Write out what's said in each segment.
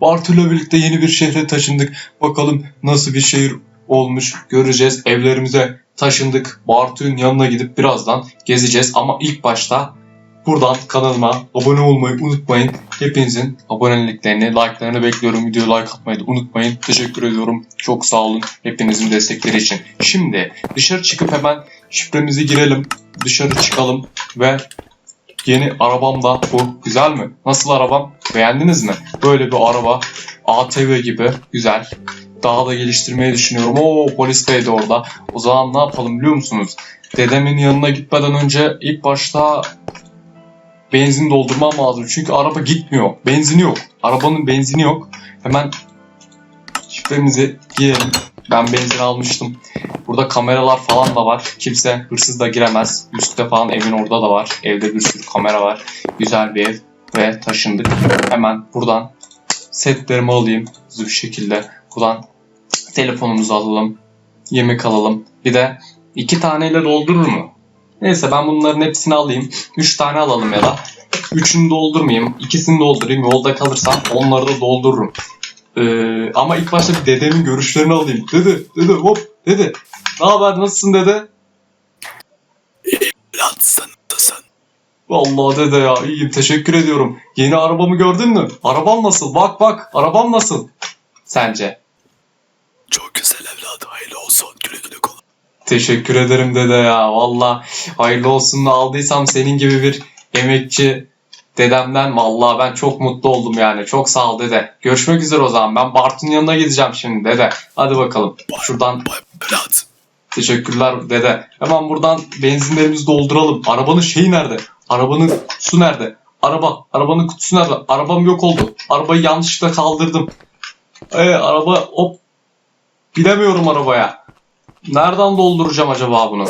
Bartu'yla birlikte yeni bir şehre taşındık. Bakalım nasıl bir şehir olmuş göreceğiz. Evlerimize taşındık. Bartu'nun yanına gidip birazdan gezeceğiz. Ama ilk başta buradan kanalıma abone olmayı unutmayın. Hepinizin aboneliklerini, like'larını bekliyorum. Videoya like atmayı da unutmayın. Teşekkür ediyorum. Çok sağ olun hepinizin destekleri için. Şimdi dışarı çıkıp hemen şifremizi girelim. Dışarı çıkalım ve Yeni arabam da bu. Güzel mi? Nasıl arabam? Beğendiniz mi? Böyle bir araba. ATV gibi. Güzel. Daha da geliştirmeyi düşünüyorum. Oo polis bey de orada. O zaman ne yapalım biliyor musunuz? Dedemin yanına gitmeden önce ilk başta benzin doldurmam lazım. Çünkü araba gitmiyor. Benzini yok. Arabanın benzini yok. Hemen şifremizi girelim. Ben benzin almıştım. Burada kameralar falan da var. Kimse hırsız da giremez. Üstte falan evin orada da var. Evde bir sürü kamera var. Güzel bir ev ve taşındık. Hemen buradan setlerimi alayım hızlı bir şekilde. Buradan telefonumuzu alalım. Yemek alalım. Bir de iki taneyle doldurur mu? Neyse ben bunların hepsini alayım. Üç tane alalım ya da. Üçünü doldurmayayım. ikisini doldurayım. Yolda kalırsam onları da doldururum. Ee, ama ilk başta bir dedemin görüşlerini alayım. Dede, dede hop, dede. Ne haber, nasılsın dede? Evlatsın nasılsın? Vallahi dede ya iyiyim teşekkür ediyorum. Yeni arabamı gördün mü? Arabam nasıl? Bak bak arabam nasıl? Sence? Çok güzel evladım hayırlı olsun güle güle kullan. Teşekkür ederim dede ya. Valla hayırlı olsun da aldıysam senin gibi bir emekçi dedemden vallahi ben çok mutlu oldum yani. Çok sağ ol dede. Görüşmek üzere o zaman. Ben Bartu'nun yanına gideceğim şimdi dede. Hadi bakalım. Şuradan Bay evlat. Teşekkürler dede. Hemen buradan benzinlerimizi dolduralım. Arabanın şeyi nerede? Arabanın kutusu nerede? Araba. Arabanın kutusu nerede? Arabam yok oldu. Arabayı yanlışlıkla kaldırdım. Ee, araba hop. Bilemiyorum arabaya. Nereden dolduracağım acaba bunu?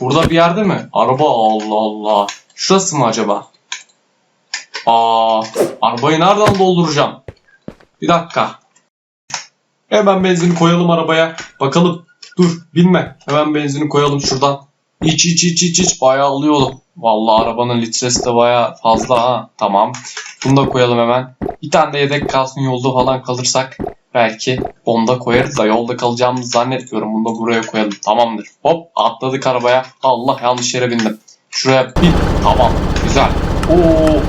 Burada bir yerde mi? Araba Allah Allah. Şurası mı acaba? Aa, arabayı nereden dolduracağım? Bir dakika. Hemen benzini koyalım arabaya. Bakalım Dur binme. Hemen benzini koyalım şuradan. İç iç iç iç iç. Bayağı alıyor. Vallahi arabanın litresi de bayağı fazla ha. Tamam. Bunu da koyalım hemen. Bir tane de yedek kalsın yolda falan kalırsak belki onu da koyarız da yolda kalacağımızı zannetmiyorum. Bunu da buraya koyalım. Tamamdır. Hop atladık arabaya. Allah yanlış yere bindim. Şuraya bin. Tamam. Güzel. Oo.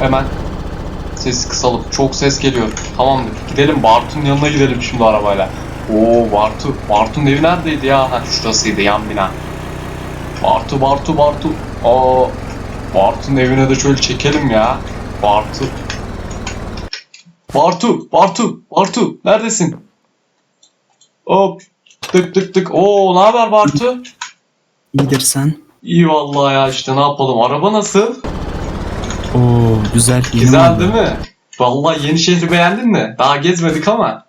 Hemen sesi kısalım. Çok ses geliyor. Tamamdır. Gidelim Bartu'nun yanına gidelim şimdi arabayla. Oo Bartu. Bartu'nun evi neredeydi ya? Ha şurasıydı yan bina. Bartu Bartu Bartu. Aa Bartu'nun evine de şöyle çekelim ya. Bartu. Bartu Bartu Bartu neredesin? Hop tık tık tık. Oo ne haber Bartu? İyidir sen. İyi vallahi ya işte ne yapalım. Araba nasıl? Oo güzel. Yeni Güzel değil mi? Vallahi yeni şehri beğendin mi? Daha gezmedik ama.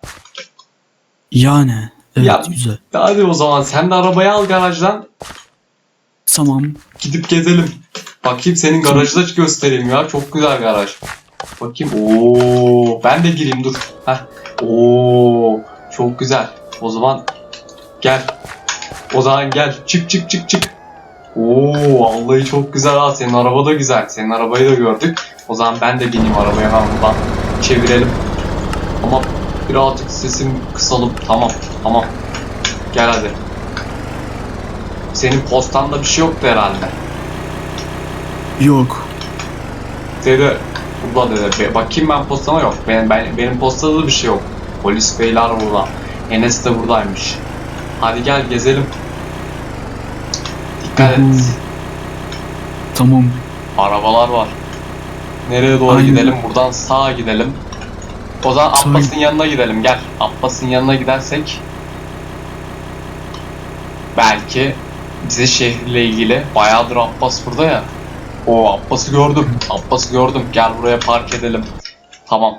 Yani. Evet Ya- güzel. Hadi o zaman sen de arabayı al garajdan. Tamam. Gidip gezelim. Bakayım senin garajı da göstereyim ya. Çok güzel garaj. Bakayım. Oo, ben de gireyim dur. Heh. Oo, çok güzel. O zaman gel. O zaman gel. Çık çık çık çık. Oo, vallahi çok güzel ha. Senin araba da güzel. Senin arabayı da gördük. O zaman ben de bineyim arabaya ben buradan. Çevirelim. Ama birazcık sesim kısalım. Tamam, tamam. Gel hadi. Senin postanda bir şey yoktu herhalde. Yok. Dede, burada dede. Be- Bakayım ben postama yok. Benim, ben, benim postada da bir şey yok. Polis beyler burada. Enes de buradaymış. Hadi gel gezelim. Dikkat et. Hı. Tamam. Arabalar var. Nereye doğru Aynen. gidelim? Buradan sağa gidelim. O zaman Abbas'ın yanına gidelim. Gel. Abbas'ın yanına gidersek belki bize şehirle ilgili bayağıdır Abbas burada ya. O Abbas'ı gördüm. Abbas'ı gördüm. Gel buraya park edelim. Tamam.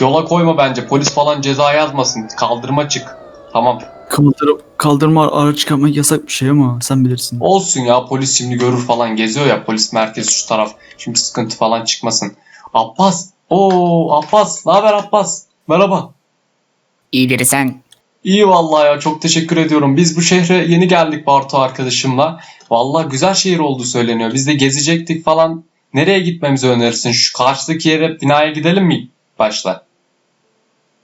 Yola koyma bence. Polis falan ceza yazmasın. Kaldırıma çık. Tamam. Kaldır, kaldırma araç çıkarmak yasak bir şey ama sen bilirsin. Olsun ya polis şimdi görür falan geziyor ya polis merkezi şu taraf. Şimdi sıkıntı falan çıkmasın. Abbas. Oo Abbas. Ne haber Abbas? Merhaba. İyidir sen. İyi vallahi ya çok teşekkür ediyorum. Biz bu şehre yeni geldik Bartu arkadaşımla. Vallahi güzel şehir olduğu söyleniyor. Biz de gezecektik falan. Nereye gitmemizi önerirsin? Şu karşıdaki yere binaya gidelim mi? başta.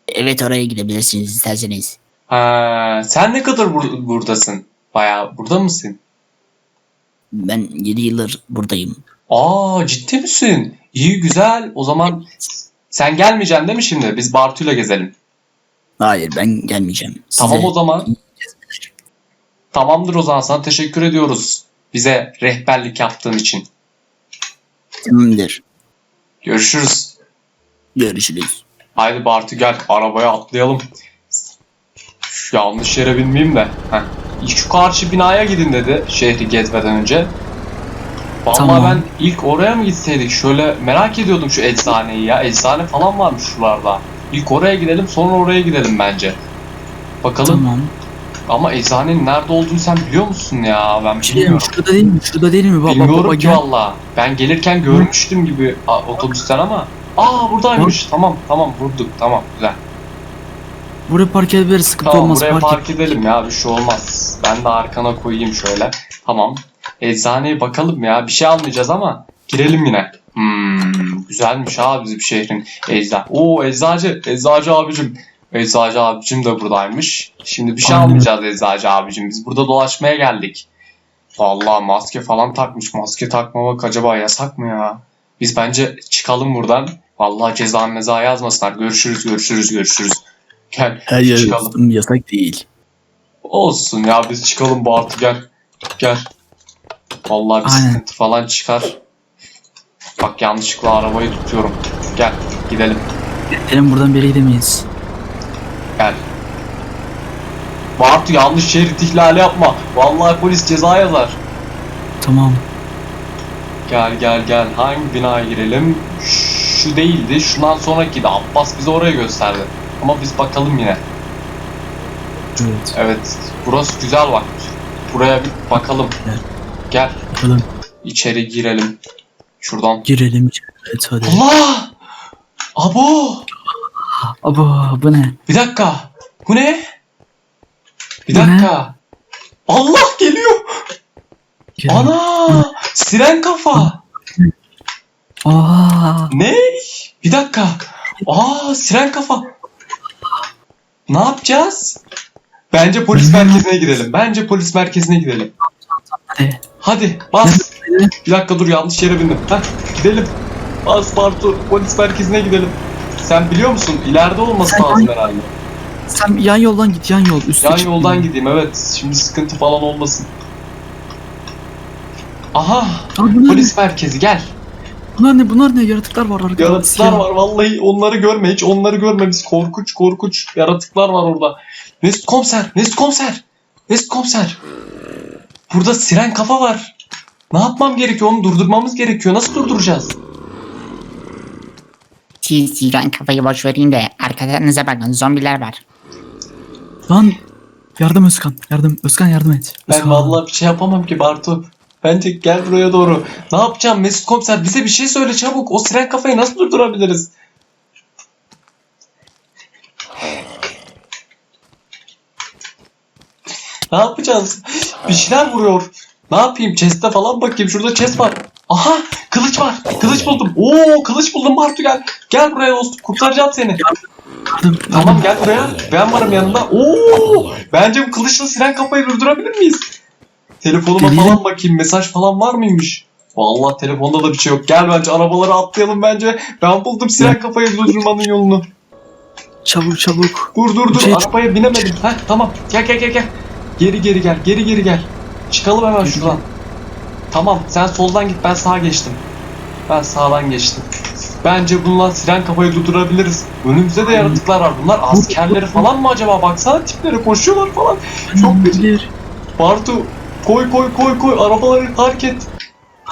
Evet oraya gidebilirsiniz isterseniz. Ha, sen ne kadar bur- buradasın? Bayağı burada mısın? Ben 7 yıldır buradayım. Aa ciddi misin? İyi güzel. O zaman sen gelmeyeceksin değil mi şimdi? Biz Bartu'yla gezelim. Hayır ben gelmeyeceğim. Size... Tamam o zaman. Tamamdır o zaman sana teşekkür ediyoruz. Bize rehberlik yaptığın için. Tamamdır. Görüşürüz. Görüşürüz. Haydi Bartu gel arabaya atlayalım. Şu yanlış yere binmeyeyim de. Heh. Şu karşı binaya gidin dedi şehri gezmeden önce. Vallahi Tamam. ben ilk oraya mı gitseydik? Şöyle merak ediyordum şu eczaneyi ya. Eczane falan varmış şuralarda. İlk oraya gidelim sonra oraya gidelim bence. Bakalım Tamam. ama eczanenin nerede olduğunu sen biliyor musun ya? Ben Şey, bilmiyorum. şurada değil mi? Şurada değil mi? Bak Bilmiyorum bak ki gel. valla. Ben gelirken görmüştüm gibi a, otobüsten ama. Aa buradaymış. Tamam tamam vurduk. Tamam güzel. Buraya park edebiliriz. Sıkıntı Tamam olmaz. buraya park, park edelim ya bir şey olmaz. Ben de arkana koyayım şöyle. Tamam. Eczaneye bakalım ya. Bir şey almayacağız ama girelim yine. Hmm, güzelmiş abi bizim şehrin eczan. Oo eczacı, eczacı abicim. Eczacı abicim de buradaymış. Şimdi bir şey Aynen. almayacağız eczacı abicim. Biz burada dolaşmaya geldik. Vallahi maske falan takmış. Maske takmamak acaba yasak mı ya? Biz bence çıkalım buradan. Vallahi ceza meza yazmasınlar. Görüşürüz, görüşürüz, görüşürüz. Gel, Hayır çıkalım. yasak değil. Olsun ya biz çıkalım Bartu gel. Gel. Vallahi bir Aynen. sıkıntı falan çıkar. Bak yanlışlıkla arabayı tutuyorum. Gel gidelim. Gidelim buradan yere gidemeyiz. Gel. Bartu yanlış şerit ihlali yapma. Vallahi polis ceza yazar. Tamam. Gel gel gel. Hangi binaya girelim? Şu değildi. Şundan sonraki de. Abbas bize oraya gösterdi. Ama biz bakalım yine. Evet. Evet. Burası güzel bak. Buraya bir bakalım. Gel. Gel. Bakalım. İçeri girelim. Şuradan. Girelim. Evet hadi. Allah! Abo! Aba bu ne? Bir dakika. Bu ne? Bir Bu ne? dakika. Allah geliyor. Gel. Ana! Siren kafa. Aa. Ne? Bir dakika. Aa, siren kafa. Ne yapacağız? Bence polis merkezine gidelim. Bence polis merkezine gidelim. Hadi. Hadi bas. Bir dakika dur yanlış yere bindim. Heh, gidelim. Bas Bartu polis merkezine gidelim. Sen biliyor musun? İleride olması Sen lazım herhalde. Sen yan yoldan git yan yol. Üstü Yan çık. yoldan gideyim evet. Şimdi sıkıntı falan olmasın. Aha bunlar, polis merkezi gel. ne? bunlar ne? Bunlar ne? Yaratıklar var arkada. Yaratıklar Siyah. var vallahi onları görme hiç onları görme biz korkunç korkunç yaratıklar var orada. Mesut komiser Mesut komiser Mesut komiser. Burada siren kafa var. Ne yapmam gerekiyor onu durdurmamız gerekiyor. Nasıl durduracağız? Siz siren kafayı boş verin de arkalarınıza bakın zombiler var. Lan. Yardım Özkan. Yardım. Özkan yardım et. Ben Özkan. vallahi bir şey yapamam ki Bartu. Bence gel buraya doğru. Ne yapacağım Mesut komiser bize bir şey söyle çabuk. O siren kafayı nasıl durdurabiliriz? Ne yapacağız? Bir şeyler vuruyor. Ne yapayım? Chest'e falan bakayım. Şurada chest var. Aha! Kılıç var. Kılıç buldum. Oo, kılıç buldum Bartu gel. Gel buraya dostum. Kurtaracağım seni. Tamam gel buraya. Ben varım yanında. Oo! Bence bu kılıçla siren kafayı durdurabilir miyiz? Telefonuma falan bakayım. Mesaj falan var mıymış? Vallahi telefonda da bir şey yok. Gel bence arabaları atlayalım bence. Ben buldum siren kafayı durdurmanın yolunu. Çabuk çabuk. Dur dur dur. Şey- Arabaya binemedim. Heh tamam. Gel gel gel gel. Geri geri gel. Geri geri gel. Çıkalım hemen Geri şuradan. Tamam sen soldan git ben sağa geçtim. Ben sağdan geçtim. Bence bununla siren kafayı durdurabiliriz. Önümüzde de yaratıklar var. Bunlar askerleri falan mı acaba? Baksana tipleri koşuyorlar falan. Çok. Bilir. Bartu koy koy koy koy arabaları park et.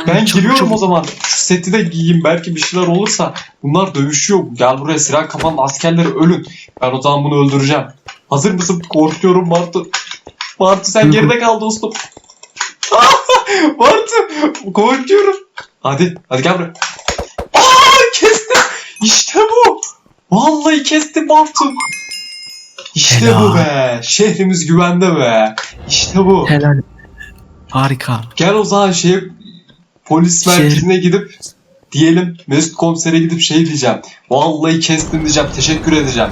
Ben Çabuk, giriyorum çabuk. o zaman. Şu seti de giyeyim belki bir şeyler olursa. Bunlar dövüşüyor. Gel buraya siren kafanın askerleri ölün. Ben o zaman bunu öldüreceğim. Hazır mısın? Korkuyorum Bartu. Bartu sen geride kal dostum. Bartu korkuyorum. Hadi hadi gel buraya. Aa kestim. İşte bu. Vallahi kestim Bartu. İşte Helal. bu be. Şehrimiz güvende be. İşte bu. Helal. Harika. Gel o zaman şey polis Şehir- merkezine gidip diyelim Mesut komisere gidip şey diyeceğim. Vallahi kestim diyeceğim. Teşekkür edeceğim.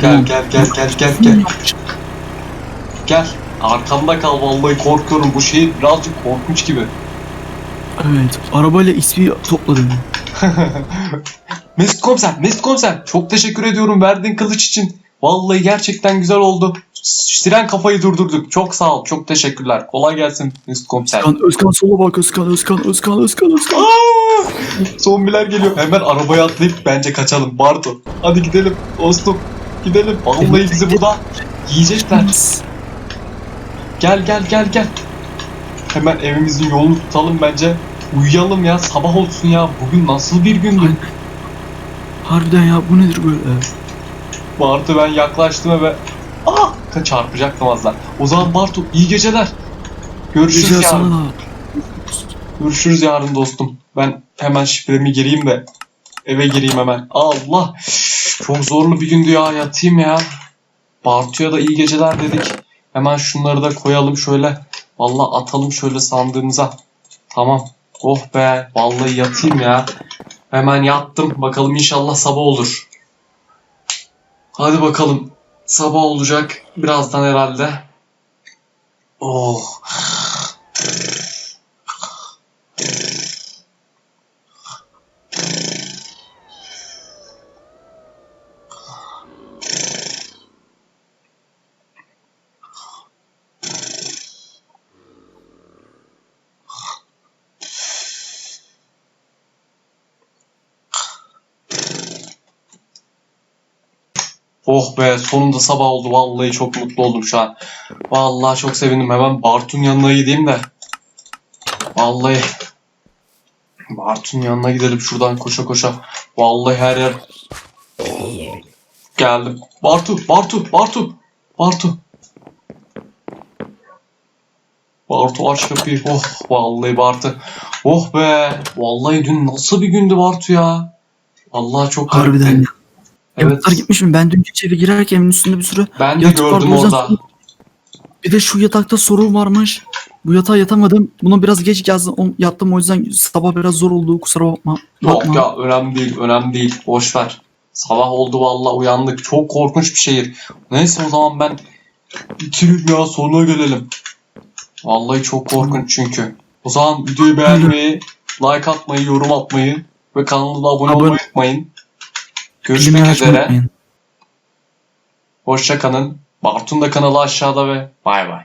Gel gel gel gel gel gel. Gel. Arkamda kal vallahi korkuyorum. Bu şehir birazcık korkunç gibi. Evet. Arabayla ismi topladım. Mesut komiser, Mesut komiser. Çok teşekkür ediyorum verdiğin kılıç için. Vallahi gerçekten güzel oldu. Siren kafayı durdurduk. Çok sağ ol. Çok teşekkürler. Kolay gelsin Mesut komiser. Özkan, Özkan sola bak Özkan, Özkan, Özkan, Özkan, Özkan. Aa! Zombiler geliyor. Hemen arabaya atlayıp bence kaçalım. Bartu. Hadi gidelim dostum. Gidelim. Vallahi bizi burada yiyecekler. Gel gel gel gel. Hemen evimizin yolunu tutalım bence. Uyuyalım ya. Sabah olsun ya. Bugün nasıl bir gündü? Harbiden ya bu nedir böyle? Bartu ben yaklaştım eve. Ah! Çarpacaktım az daha. O zaman Bartu iyi geceler. Görüşürüz Gece yarın. sana da. Görüşürüz yarın dostum. Ben hemen şifremi gireyim de eve gireyim hemen. Allah! Çok zorlu bir gündü ya. Yatayım ya. Bartu'ya da iyi geceler dedik. Hemen şunları da koyalım şöyle. Vallahi atalım şöyle sandığımıza. Tamam. Oh be. Vallahi yatayım ya. Hemen yattım. Bakalım inşallah sabah olur. Hadi bakalım. Sabah olacak. Birazdan herhalde. Oh. Oh be sonunda sabah oldu. Vallahi çok mutlu oldum şu an. Vallahi çok sevindim. Hemen Bartu'nun yanına gideyim de. Vallahi Bartu'nun yanına gidelim şuradan koşa koşa. Vallahi her yer geldim. Bartu, Bartu, Bartu, Bartu. Bartu aç kapıyı. Oh vallahi Bartu. Oh be. Vallahi dün nasıl bir gündü Bartu ya. Vallahi çok Harbiden garipti. ya. Evet. Yataklar gitmiş mi? Ben dün eve girerken evin üstünde bir sürü Ben de yatak vardı. gördüm O yüzden orada. Bir de şu yatakta sorun varmış. Bu yatağa yatamadım. Buna biraz geç yazdım. o- yattım o yüzden sabah biraz zor oldu. Kusura bakma. Yok Bakma. ya önemli değil, önemli değil. Boş ver. Sabah oldu vallahi uyandık. Çok korkunç bir şehir. Neyse o zaman ben bitireyim ya sonuna gelelim. Vallahi çok korkunç çünkü. O zaman videoyu beğenmeyi, like atmayı, yorum atmayı ve kanalımıza abone Abone- olmayı unutmayın. Görüşmek üzere. Hoşça kalın. Bartun da kanalı aşağıda ve bay bay.